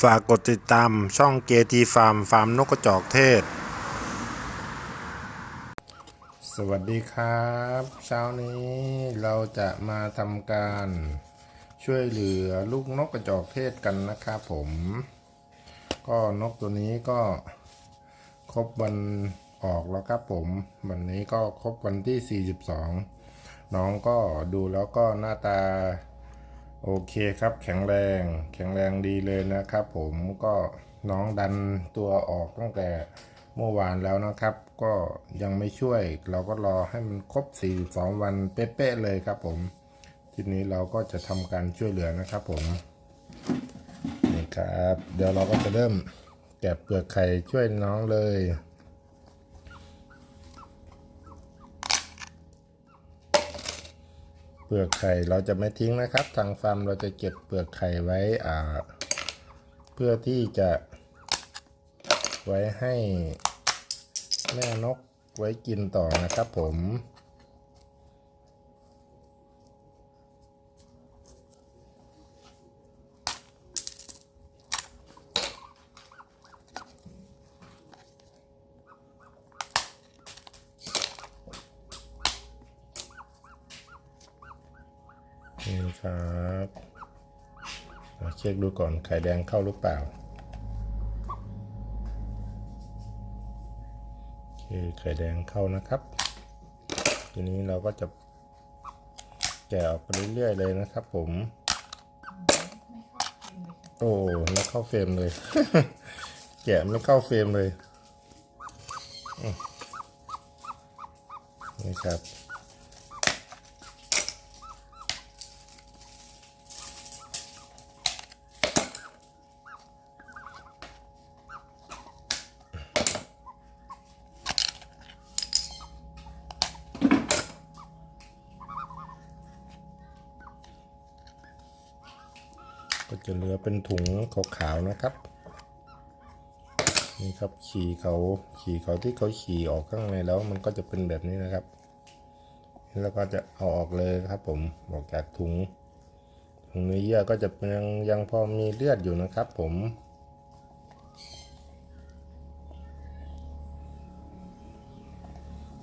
ฝากกดติดตามช่องเกทีฟาร์มฟาร์มนกกระจอกเทศ สวัสดีครับ เช้านี้เราจะมาทำการช่วยเหลือลูกนกกระจอกเทศกันนะครับผม ก็นกตัวนี้ก็ครบวันออกแล้วครับผม วันนี้ก็ครบวันที่ 42 น้องก็ดูแล้วก็หน้าตา โอเคครับแข็งแรง แข็งแรงดีเลยนะครับ ผมก็น้องดันตัวออกตั้งแต่เมื่อวานแล้วนะครับ ก็ยังไม่ช่วย เราก็รอให้มันครบ 42 วันเป๊ะๆเลยครับผม ทีนี้เราก็จะทำการช่วยเหลือนะครับผมนี่ครับ เดี๋ยวเราก็จะเริ่มแกะเปลือกไข่ช่วยน้องเลย เปลือกไข่เราจะไม่ทิ้งนะครับ ทางฟาร์มเราจะเก็บเปลือกไข่ไว้อ่าเพื่อที่จะไว้ให้แม่นกไว้กินต่อนะครับผม ครับเราเช็คดูก่อนไข่แดงเข้าหรือเปล่าโอเคไข่แดงเข้านะครับ ทีนี้เราก็จะแกะออกไปเรื่อยๆเลยนะครับ ผมโอ้ไม่เข้าเฟรมเลย แกะไม่เข้าเฟรมเลยนี่ครับ ก็จะเหลือเป็นถุงขาวๆนะครับ นี่ครับฉี่เขาฉี่เขาที่เขาฉี่ออกข้างในแล้วมันก็จะเป็นแบบนี้นะครับ แล้วก็จะเอาออกเลยครับ ผมออกจากถุงถุงเนื้อเยื่อก็จะยังยังพอมีเลือดอยู่นะครับ ผม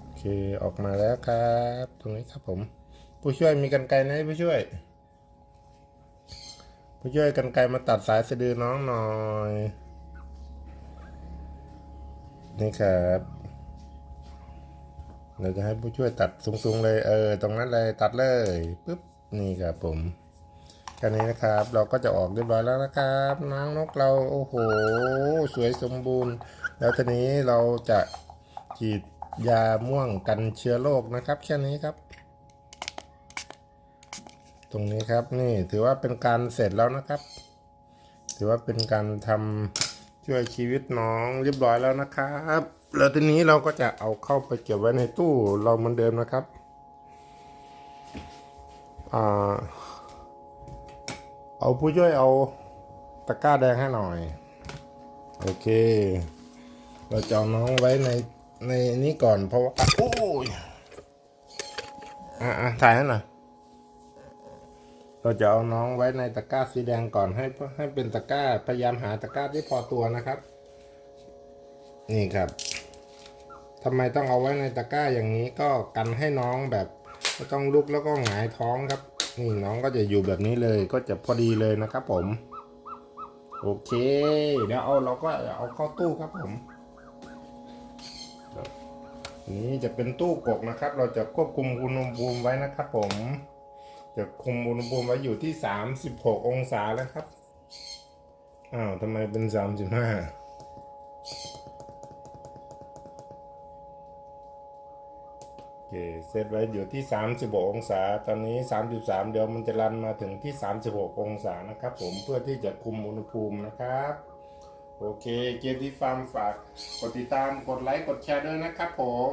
โอเคออกมาแล้วครับ ตรงนี้ครับผม ผู้ช่วยมีกันไกรนะผู้ช่วย ผู้ช่วยกันไกลมาตัดสายสะดือน้องหน่อย นี่ครับเราจะให้ผู้ช่วยตัดสูงๆเลยเออ ตรงนั้นเลยตัดเลยปุ๊บนี่ครับผมแค่นี้นะครับ เราก็จะออกเรียบร้อยแล้วนะครับน้องนกเราโอ้โห สวยสมบูรณ์ แล้วทีนี้เราจะฉีดยาม่วงกันเชื้อโรคนะครับ แค่นี้ครับ ตรงนี้ครับนี่ถือว่าเป็นการเสร็จแล้วนะครับ ถือว่าเป็นการทำช่วยชีวิตน้องเรียบร้อยแล้วนะครับแล้วทีนี้เราก็จะเอาเข้าไปเก็บไว้ในตู้เราเหมือนเดิมนะครับอ่าเอาผู้ช่วยเอาตะกร้าแดงให้หน่อย โอเค เราจะเอาน้องไว้ในในนี้ก่อนเพราะว่าโอ้ยอะอะถ่ายให้หน่อย เราจะเอาน้องไว้ในตะกร้าสีแดงก่อนให้ให้เป็นตะกร้าพยายามหาตะกร้าที่พอตัวนะครับ นี่ครับทำไมต้องเอาไว้ในตะกร้าอย่างนี้ก็กันให้น้องแบบไม่ต้องลุกแล้วก็หงายท้องครับ นี่น้องก็จะอยู่แบบนี้เลยก็จะพอดีเลยนะครับผม โอเค เดี๋ยวเอาเราก็เอาเข้าตู้ครับผม นี่จะเป็นตู้กกนะครับ เราจะควบคุมอุณหภูมิไว้นะครับผม จะคุมอุณหภูมิไว้อยู่ที่36องศาแล้วครับ อ้าวทำไมเป็น35โอเคเซตไว้อยู่ที่36องศา ตอนนี้33เดี๋ยวมันจะรันมาถึงที่36องศานะครับ ผมเพื่อที่จะคุมอุณหภูมินะครับโอเค เกมที่ฟาร์มฝากกดติดตาม กดไลค์ กดแชร์ด้วยนะครับผม